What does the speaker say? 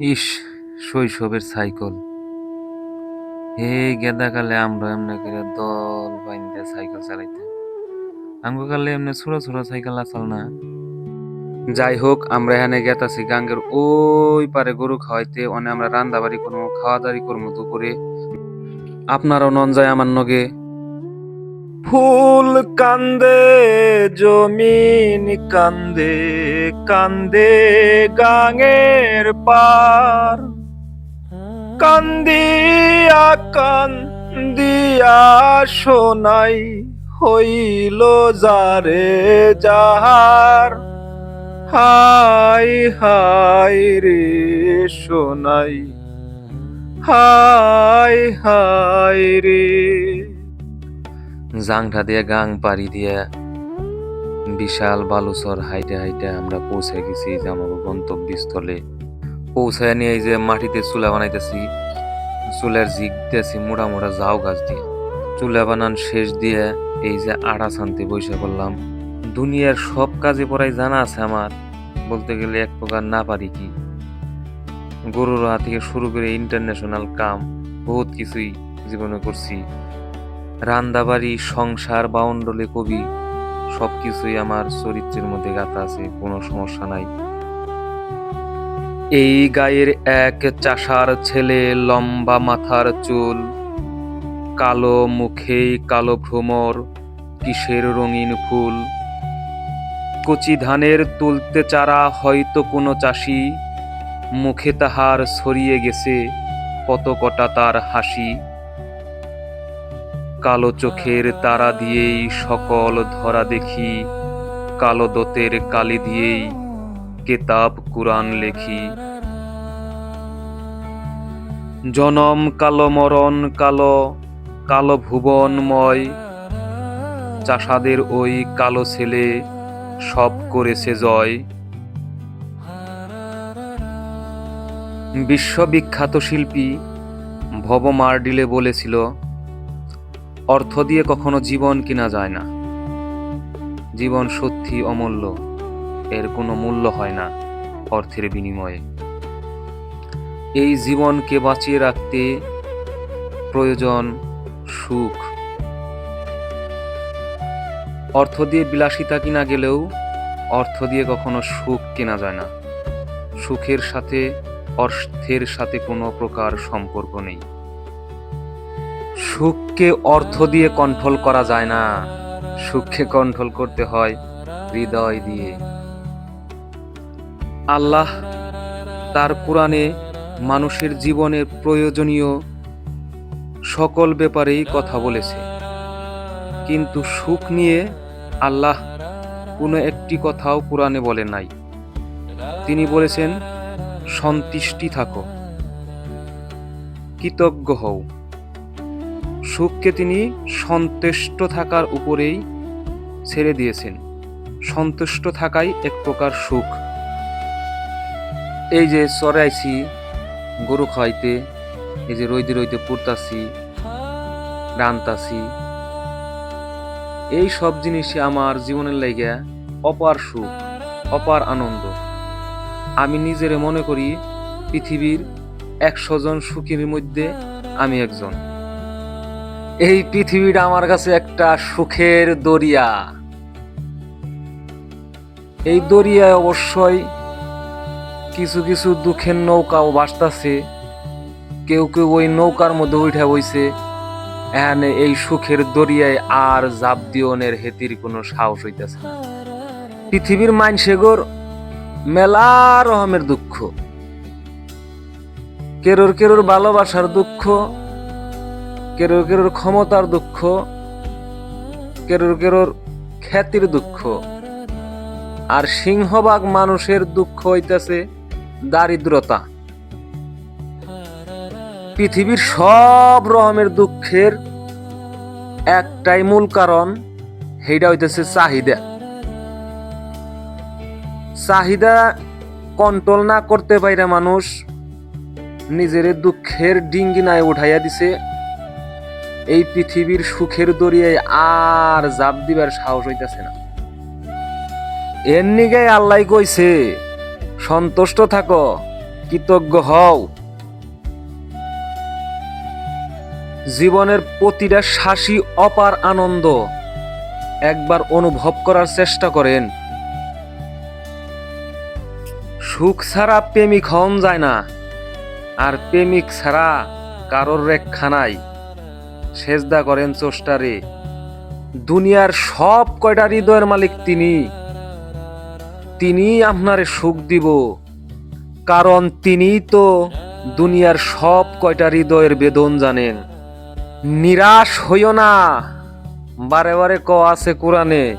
ইস, শৈশবের সাইকেল। হে গেদাকালে আমরা এমনি করে দল বাইন্দে সাইকেল চালাইতাম। আমগো কালে এমনি ছোট ছোট সাইকেল আসাল না। যাই হোক, আমরা এখানে গেতাছি গাঙ্গের ওই পারে গরু খাওয়াইতে অনে আমরা রান্না বাড়ি করব খাওয়া দাওয়ারি করব দুপুরে। আপনারও নন যায় আমার নগে। ফুল কান্দে, জমিন কান্দে কান্দে গাঙের পার। কান্দিয়া কান্দিয়া সোনাই হইল যারে যাহার। হাই হাই রে সোনাই, হাই হাই রে জাংটা দিয়ে, গাং পাড়ি দিয়ে, বিশাল বালুচর হাইটে হাইটে আমরা পৌঁছে গেছি যে আমাকে গন্তব্যস্থলে। পৌঁছায় নিয়ে এই যে মাটিতে চুলা বানাইতেছি, চুলের জিগ দিয়েছি মোটা মোটা জাউ গাছ দিয়ে। চুলা বানান শেষ দিয়ে এই যে আড়া শান্তি বৈশা করলাম দুনিয়ার সব কাজে পড়াই জানা আছে আমার, বলতে গেলে এক প্রকার না পারি কি। গরুর হাত থেকে শুরু করে ইন্টারন্যাশনাল কাম, বহুত কিছুই জীবনে করছি। রান্দাবাড়ি, সংসার বাউন্ডলে কবি সব কিছুই আমার চরিত্রের মধ্যে গাঁথা আছে, কোনো সমস্যা নাই। এই গায়ের এক চাষার ছেলে, লম্বা মাথার চুল, কালো মুখে কালো ভ্রমর, কিসের রঙিন ফুল? কচি ধানের তুলতে চারা হয়তো কোনো চাষি, মুখে তাহার ছড়িয়ে গেছে, কত কটা তার হাসি? কালো চোখের তারা দিয়েই সকল ধরা দেখি, কালো দতের কালি দিয়েই কেতাব, কুরআন লেখি। জনম কালো মরণ কালো কালো ভুবনময়, চাষাদের ওই কালো ছেলে সব করেছে জয়। বিশ্ববিখ্যাত শিল্পী ভব মার্ডিলে বলেছিল অর্থ দিয়ে কখনো জীবন কিনা যায় না। জীবন সত্যি অমূল্য, এর কোনো মূল্য হয় না অর্থের বিনিময়ে। এই জীবনকে বাঁচিয়ে রাখতে প্রয়োজন সুখ। অর্থ দিয়ে বিলাসিতা কিনা গেলেও অর্থ দিয়ে কখনো সুখ কেনা যায় না। সুখের সাথে অর্থের সাথে কোনো প্রকার সম্পর্ক নেই। সুখকে অর্থ দিয়ে কন্ট্রোল করা যায় না। সুখকে কন্ট্রোল করতে হয় হৃদয় দিয়ে। আল্লাহ তার কোরআনে মানুষের জীবনের প্রয়োজনীয় সকল ব্যাপারেই কথা বলেছে। কিন্তু সুখ নিয়ে আল্লাহ কোনো একটি কথাও কোরআনে বলে নাই। তিনি বলেছেন, সন্তুষ্টি থাকো, কৃতজ্ঞ হও। সুখকে তিনি সন্তুষ্ট থাকার উপরেই ছেড়ে দিয়েছেন। সন্তুষ্ট থাকাই এক প্রকার সুখ। এই যে চড়াইছি, গরু খাইতে এই যে রইতে রইতে পুরতাছি, রানতাছি, এই সব জিনিসই আমার জীবনের লাইগা অপার সুখ, অপার আনন্দ। আমি নিজেরে মনে করি পৃথিবীর একশো জন সুখীর মধ্যে আমি একজন। এই পৃথিবীটা আমার কাছে একটা সুখের দরিয়া। এই দরিয়ায় অবশ্যই কিছু কিছু দুঃখের নৌকাও বাসতাছে কেউ কেউ ওই নৌকার মধ্যে উঠে বইছে, এখানে এই সুখের দরিয়ায় আর জাপ দিওনের হেতির কোনো সাহস হইতেছে না। পৃথিবীর মানসেগর মেলা রকমের দুঃখ। কেরোর কেরোর ভালোবাসার দুঃখ কেরোর কেরোর ক্ষমতার দুঃখ, কেরোর কেরোর খ্যাতির দুঃখ। আর সিংহভাগ মানুষের দুঃখ হইতেছে দারিদ্রতা। পৃথিবীর সব রকমের দুঃখের একটাই মূল কারণ, সেইটা হইতেছে চাহিদা। চাহিদা কন্ট্রোল না করতে পাইরা মানুষ নিজের দুঃখের ডিঙ্গি নাই উঠাইয়া দিছে। এই পৃথিবীর সুখের দরিয়ায় আর জাপ দিবার সাহস হইতাছে না। এর নিগাই আল্লাহ কইছে, সন্তুষ্ট থাকো, কৃতজ্ঞ হও। জীবনের প্রতিটা শ্বাসই অপার আনন্দ, একবার অনুভব করার চেষ্টা করেন। সুখ ছাড়া প্রেমিক হন যায় না, আর প্রেমিক ছাড়া কারোর রেখা নাই। সেজদা করেন চোষ্টারে। দুনিয়ার সব কয়টা হৃদয়ের মালিক তিনি। তিনি আপনারে সুখ দিব। কারণ তিনি তো দুনিয়ার সব কয়টা হৃদয়ের বেদন জানেন। নিরাশ হইও না। বারে বারে ক আছে কোরআনে